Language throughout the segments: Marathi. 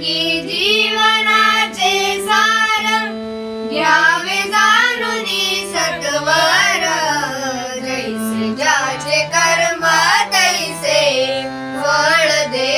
લાગી જીવના છે સાર. ગ્યાવે જાનુની સટવર જૈસે જાજે કર્મ તૈસે. ફળ દે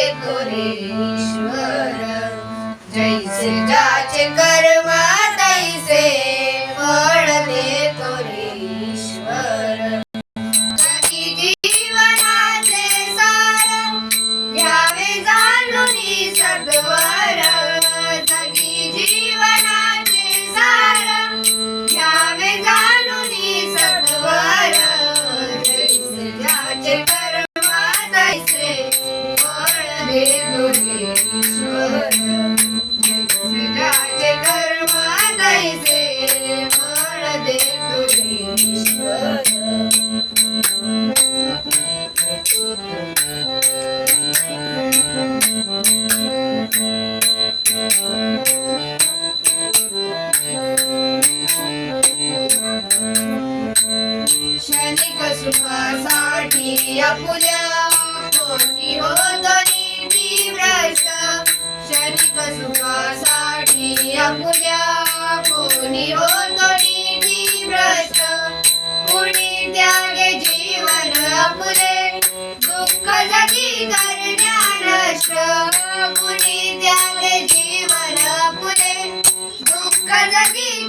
सुखासाठी अपुल्या कोणी होत तीव्रष्ट क्षणिक सुखासाठी अपुल्या कोणी होत तीव्रष्ट कुणी त्यागे जीवन अपुले दुःख जगी करण्यानष्ट कुणी त्यागे जीवन अपुले दुःख जगी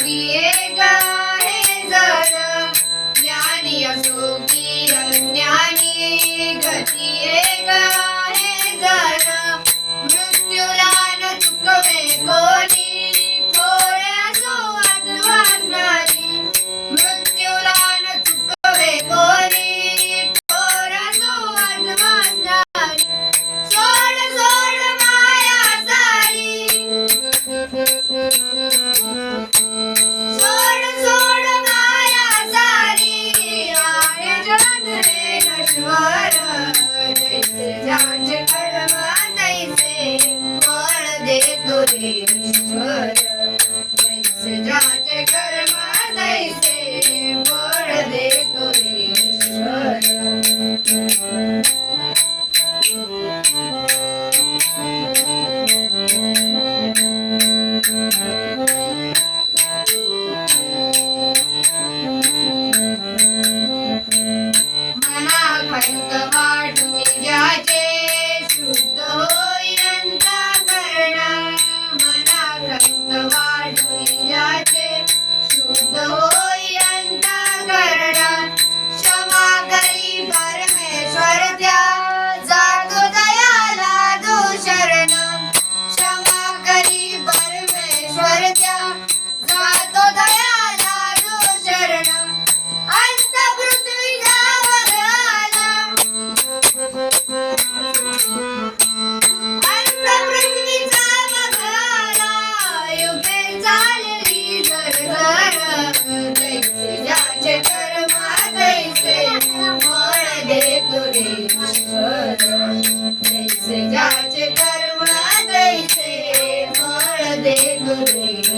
দিয়ে Amen.